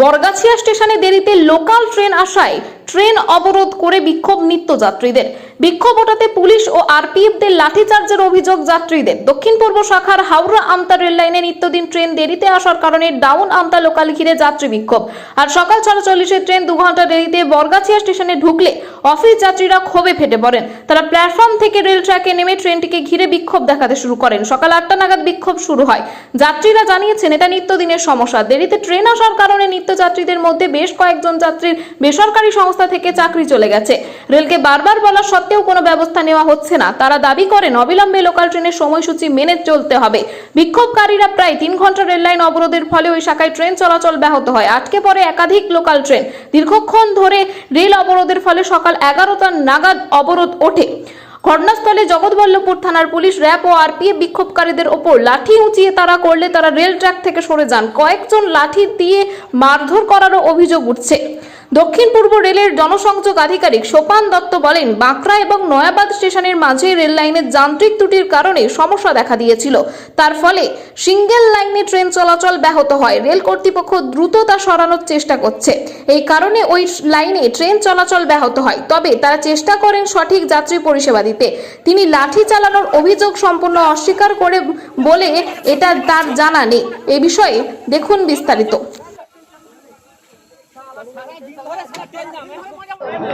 বরগাছিয়া স্টেশনে দেরিতে local train আসায় ট্রেন অবরোধ করে বিক্ষোভ নিত্যযাত্রীদের। বিক্ষোভ ওঠাতে পুলিশ ও আরপিএফদের লাঠিচার্জের অভিযোগ যাত্রীদের। দক্ষিণ পূর্ব শাখার হাওড়া আমতা রেল লাইনে নিত্যদিন ট্রেন দেরিতে আসার কারণে ডাউন আমতা লোকাল ঘিরে যাত্রী বিক্ষোভ। আর সকাল ছটা চল্লিশের ট্রেন দু ঘণ্টা দেরিতে বরগাছিয়া স্টেশনে ঢুকলে অফিস যাত্রীরা ক্ষোভে ফেটে পড়েন। তারা প্ল্যাটফর্ম থেকে রেল ট্র্যাকে নেমে ট্রেনটিকে ঘিরে বিক্ষোভ দেখাতে শুরু করেন। সকাল আটটা নাগাদ বিক্ষোভ শুরু হয়। যাত্রীরা জানিয়েছেন, এটা নিত্যদিনের সমস্যা। দেরিতে ট্রেন আসার কারণে নিত্যযাত্রীদের মধ্যে বেশ কয়েকজন যাত্রীর বেসরকারি সংস্থা থেকে চাকরি চলে গেছে। রেলকে বারবার বলা সত্ত্বেও কোনো ব্যবস্থা নেওয়া হচ্ছে না। তারা দাবি করেন, অবিলম্বে লোকাল ট্রেনের সময়সূচি মেনে চলতে হবে। বিক্ষোভকারীরা প্রায় তিন ঘণ্টা রেললাইন অবরোধের ফলে ওই শাখায় ট্রেন চলাচল ব্যাহত হয়। আটকে পড়ে একাধিক লোকাল ট্রেন। দীর্ঘক্ষণ ধরে রেল অবরোধের ফলে সকাল এগারোটা নাগাদ অবরোধ ওঠে। ঘটনাস্থলে জগৎবল্লভপুর থানার পুলিশ র্যাব ও আরপিএফ বিক্ষোভকারীদের ওপর লাঠি উঁচিয়ে তারা করলে তারা রেল ট্র্যাক থেকে সরে যান। কয়েকজন লাঠি দিয়ে মারধর করারও অভিযোগ উঠছে। দক্ষিণ পূর্ব রেলের জনসংযোগ আধিকারিক সোপান দত্ত বলেন, বাঁকড়া এবং নয়াবাদ স্টেশনের মাঝে রেল লাইনের যান্ত্রিক ত্রুটির কারণে সমস্যা দেখা দিয়েছিল। তার ফলে সিঙ্গেল লাইনে ট্রেন চলাচল ব্যাহত হয়। রেল কর্তৃপক্ষ দ্রুত তা সরানোর চেষ্টা করছে। এই কারণে ওই লাইনে ট্রেন চলাচল ব্যাহত হয়। তবে তারা চেষ্টা করেন সঠিক যাত্রী পরিষেবা দিতে। তিনি লাঠি চালানোর অভিযোগ সম্পূর্ণ অস্বীকার করে বলে এটা তার জানা নেই। এ বিষয়ে দেখুন বিস্তারিত।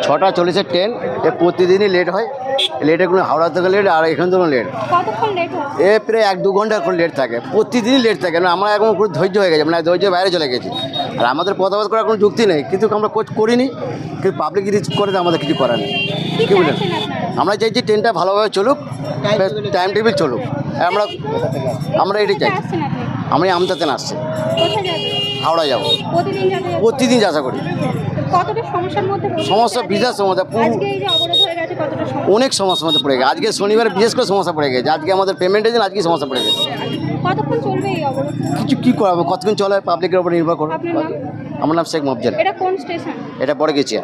ছটা চল্লিশের ট্রেন এ প্রতিদিনই লেট হয়। লেটে কোনো হাওড়া থেকে লেট আর এখান থেকে লেট লেট এ প্রায় এক দু ঘণ্টা করে লেট থাকে। প্রতিদিনই লেট থাকে না আমরা এখন পুরো ধৈর্য হয়ে গেছে মানে ধৈর্য বাইরে চলে গেছি। আর আমাদের পদাবাদ করার কোনো যুক্তি নেই কিন্তু আমরা কোচ করিনি কিন্তু পাবলিক যদি করে তো আমাদের কিছু করার নেই। কি বলেন আমরা চাইছি ট্রেনটা ভালোভাবে চলুক টাইম টেবিল চলুক। আর আমরা আমরা এটাই চাই আমি আমতাতে আসছি হাওড়া যাব। প্রতিদিন যাচা করি? সমস্যা বিশেষ সমস্যা অনেক সমস্যার মধ্যে পড়ে গেছে। আজকে শনিবার বিশেষ করে সমস্যা পড়ে গেছে। আজকে আমাদের পেমেন্টের জন্য আজকে সমস্যা পড়ে গেছে। কিছু কী করাবো? কতক্ষণ চলে পাবলিকের উপর নির্ভর করো? আমার নাম শেখ মফজল। এটা এটা গেছি